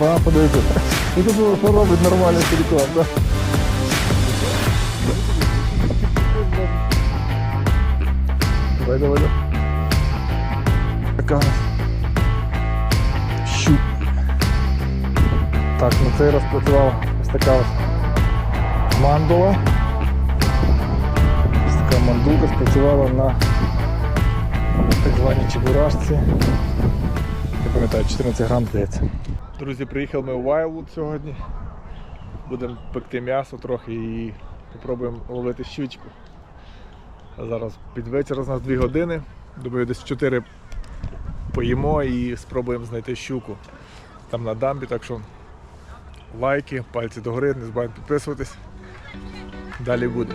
Пора подивитися. І тут робить нормальний силікон, так? Давай, давай, давай. Така щуп. Так, на цей раз працювала ось така ось мандула. Ось така мандулка спрацювала на так званій чебурашці. Я пам'ятаю, 14 грам здається. Друзі, приїхали ми в Вайлвуд сьогодні. Будемо пекти м'ясо трохи і спробуємо ловити щучку. Зараз під вечір у нас 2 години. Думаю, десь 4 поїмо і спробуємо знайти щуку там на дамбі. Так що лайки, пальці догори, не забувайте підписуватись. Далі буде.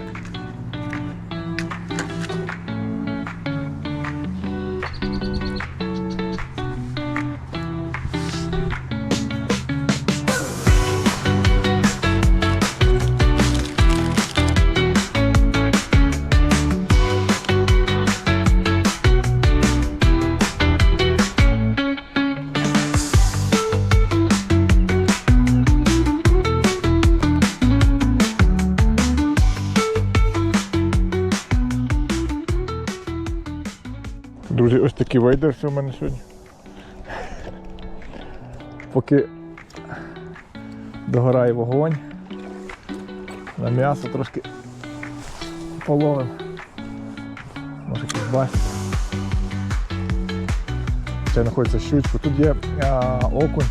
Такий вейдер все в мене сьогодні. Поки догорає вогонь, на м'ясо трошки половим. Може якийсь бас. Ще знаходиться щучку. Тут є а, окунь,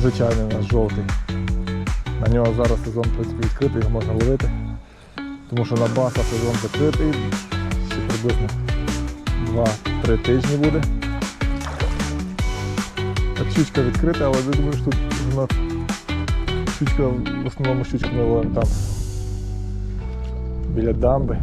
звичайний у нас жовтий. На нього зараз сезон в принципі, відкритий, його можна ловити. Тому що на баса сезон закритий, ще приблизно 2-3 тижні буде. Так, щучка відкрита, але я думаю, що тут нас щучка, в основному щучку ми ловимо там біля дамби.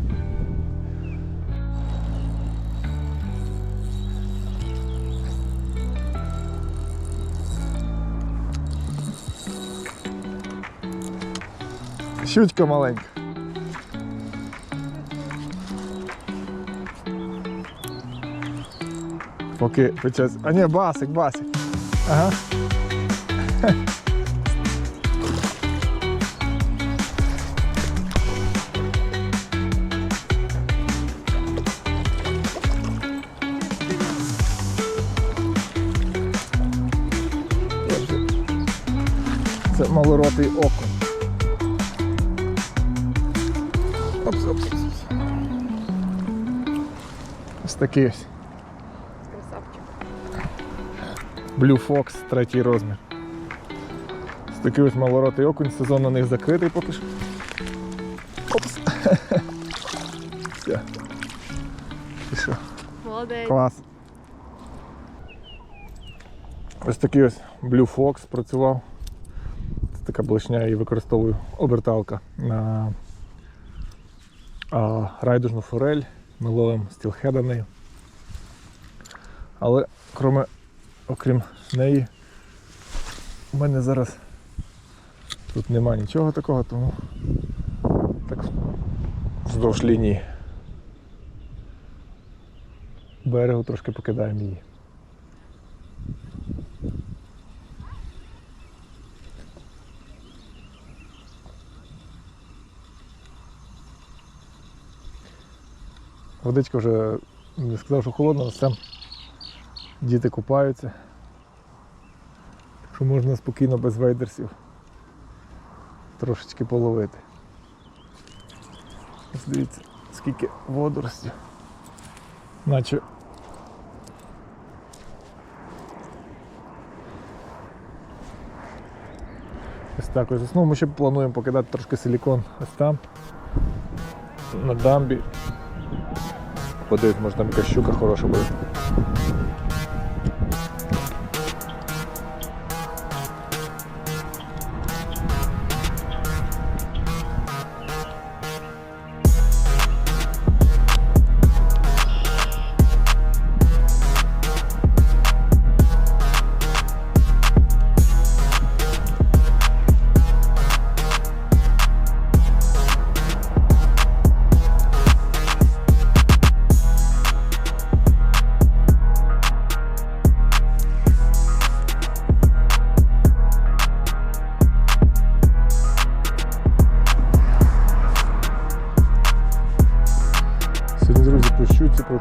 Щучка маленька. Поки печеться. А ні, басик, басик. Ага. Це малоротий опс. Ось такий ось. Blue Fox, третій розмір. Ось такий ось малоротий окунь, сезон на них закритий поки що. Опс. Все. Пішов. Молодець. Клас. Ось такий ось Blue Fox працював. Це така блешня і використовую оберталка на а, райдужну форель. Ми ловимо стілхеда нею. Але кроме, окрім неї, у мене зараз тут нема нічого такого, тому так вздовж лінії берегу трошки покидаємо її. Водичка вже не сказав, що холодна, але там діти купаються. Що можна спокійно без вейдерсів трошечки половити. Ось Дивіться, скільки водоростів. Наче ось так ось. Ну, ми ще плануємо покидати трошки силікон ось там. На дамбі. Подивись, може там якась щука хороша буде.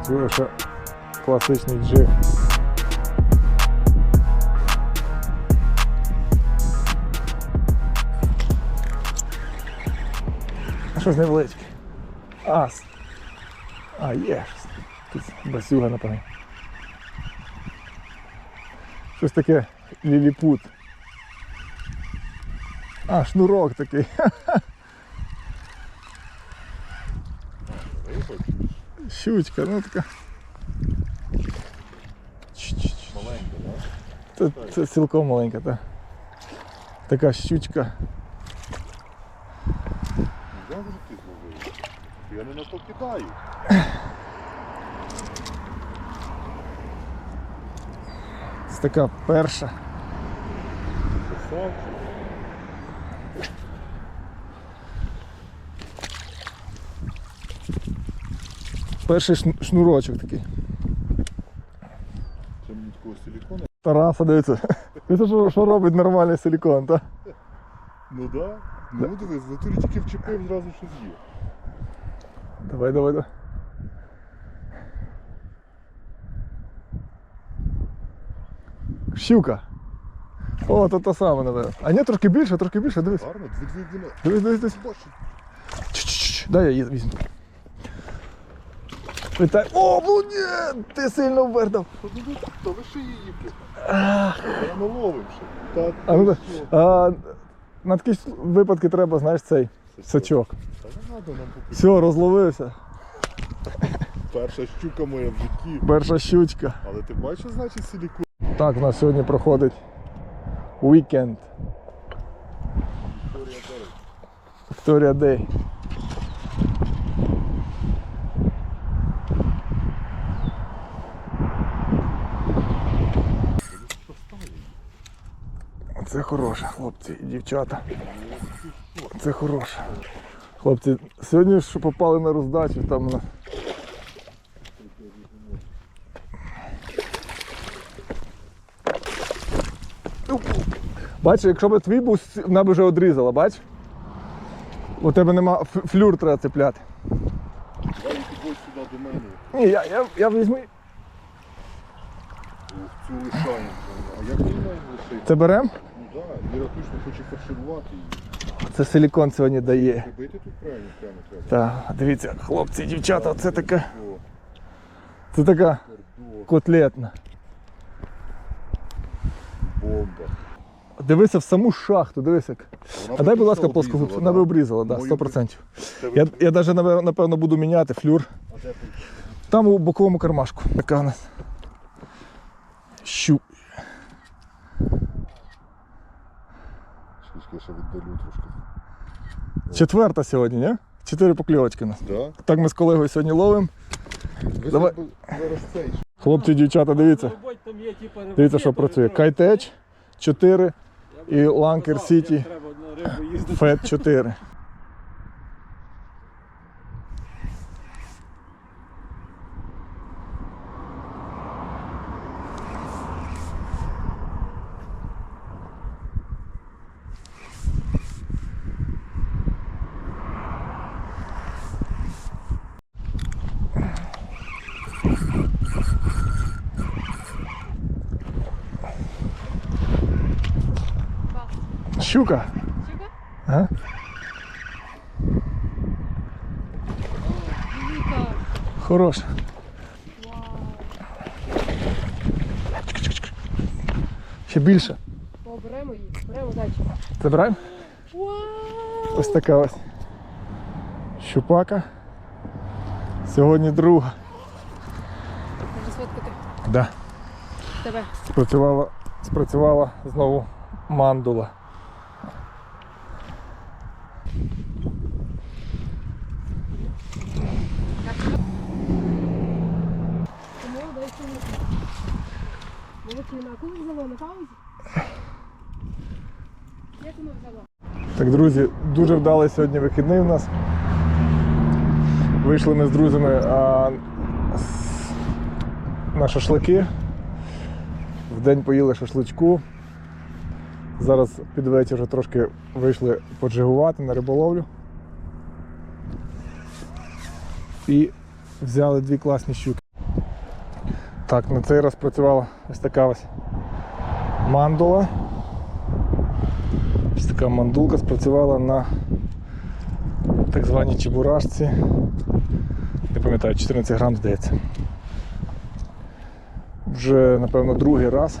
Працює ще класичний джиг. А щось невеличке. Ас. А, є щось. Якийсь басюга, напевно. Щось таке ліліпут. А, шнурок такий. Така. Ч-ч-ч. Маленька, да? Це, це цілком маленька, так. Така щучка. Як же ти зловив? Я не на то кидаю. Це така перша. Красавчик. Перший шнурочок такий. Це мені такого силікону. Тараса, дивіться. Дивіться, що, що робить нормальний силікон, так? Ну да. Ну дивись, в натурі тільки вчепив, зразу щось є. Давай, давай, давай. Щука. О, то та сама, напевно. А ні, трошки більше, трошки більше, дивись. Гарно, дві дві дві. Дивись, дивись, дивись. Дай я її візьму. Питай. О, ну ні, ти сильно ввернув. Та ну, Та її, блядь. Рано ловим ще. А, ну, а, на такі випадки треба, знаєш, цей сачок. Та не треба нам попити. Все, розловився. Перша щука моя в житті. Перша щучка. Але ти бачиш, значить силікон? Так, у нас сьогодні проходить вікенд. Вікторія Дей. Це хороше, хлопці і дівчата. Це хороше. Хлопці, сьогодні ж попали на роздачу, там у нас Бачиш, якщо б твій був, вона б вже одрізала, бач? У тебе нема флюр треба цепляти. Ні, я, я, я візьму. Це берем? Точно хоче фарширувати її. Це силікон сьогодні дає. Робити тут правильно прямо треба. Так, дивіться, хлопці, дівчата, це така, це така котлетна. бомба. Дивися в саму шахту, дивися. А дай, будь ласка, обрізала, Вона би обрізала, так, Мою 100%. Я, я навіть напевно, буду міняти флюр. Там у боковому кармашку. Така у нас. Щу. Чекай, я ще віддалю трошки. Четверта сьогодні, ні? Чотири покльовочки у нас. Да? Так ми з колегою сьогодні ловимо. Ви Давай. Зараз цей. Хлопці, дівчата, дивіться. Дивіться, що працює. Кайтеч 4 і Ланкер Сіті Фет 4. Щука. Щука? Хороша. Ще більше. Беремо її. Беремо зайчик. Забираємо? Ось така ось. Щупака. Сьогодні друга. Може сфоткати Да. тебе. Спрацювала, спрацювала знову мандула. Тому дай сьогодні. Молодчина. А коли взяло на паузі? Як воно взяло? Так, друзі, дуже вдалий сьогодні вихідний у нас. Вийшли ми з друзями а, на шашлики. Вдень поїли шашличку. Зараз під вечір вже трошки вийшли поджигувати на риболовлю. І взяли дві класні щуки. Так, на цей раз працювала ось така ось мандула. Ось така мандулка спрацювала на так званій чебурашці. Не пам'ятаю, 14 грам здається. Вже, напевно, другий раз.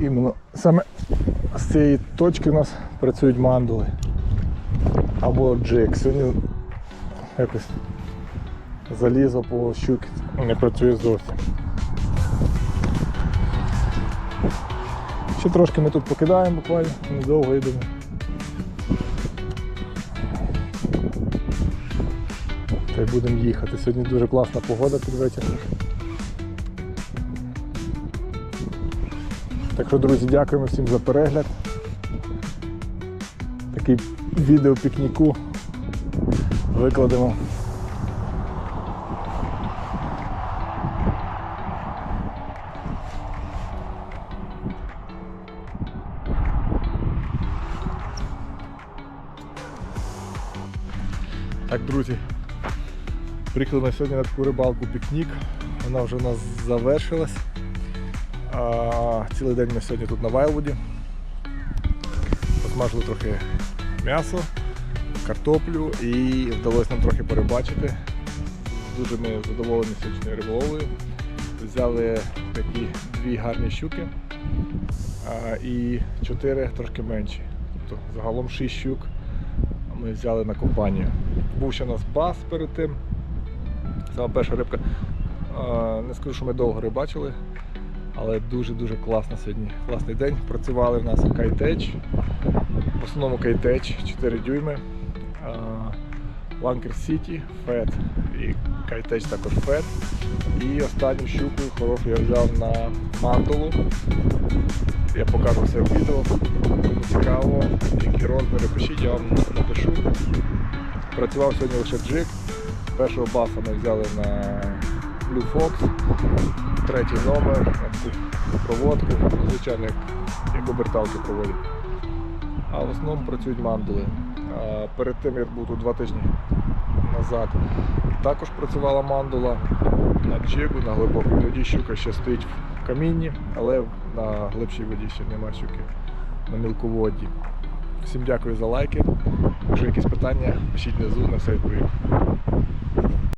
Іменно саме з цієї точки у нас працюють мандули. Або джек. Сьогодні якось залізо по щуки не працює зовсім. Ще трошки ми тут покидаємо буквально, недовго думаю. Та й будемо їхати. Сьогодні дуже класна погода під вечір. Так що, друзі, дякуємо всім за перегляд. Такий відео пікніку викладемо. Так, друзі, приїхали на сьогодні на таку рибалку пікнік. Вона вже у нас завершилась. Цілий день ми сьогодні тут на Вайлвуді. Посмажили трохи м'ясо, картоплю і вдалося нам трохи перебачити. Дуже ми задоволені сьогоднішньою риболовлею. Взяли такі дві гарні щуки і чотири трошки менші. Тобто загалом шість щук ми взяли на компанію. Був ще у нас бас перед тим. Сама перша рибка. Не скажу, що ми довго рибачили, але дуже-дуже класно сьогодні. Класний день. Працювали в нас кайтеч. В основному кайтеч 4 дюйми. Ланкер Сіті, Фет і кайтеч також Фет. І останню щуку хорошу я взяв на мандулу. Я покажу все в відео. Кому цікаво, які розміри пишіть, я вам напишу. Працював сьогодні лише джик. Першого баса ми взяли на Blue Fox, третій номер, проводку, звичайно, як, як оберталки проводять. А в основному працюють мандули. Перед тим я був тут два тижні назад. Також працювала мандула на джигу, на глибокій воді. Щука ще стоїть в камінні, але на глибшій воді ще немає щуки на мілководді. Всім дякую за лайки. Якщо якісь питання, пишіть внизу, на все відповім.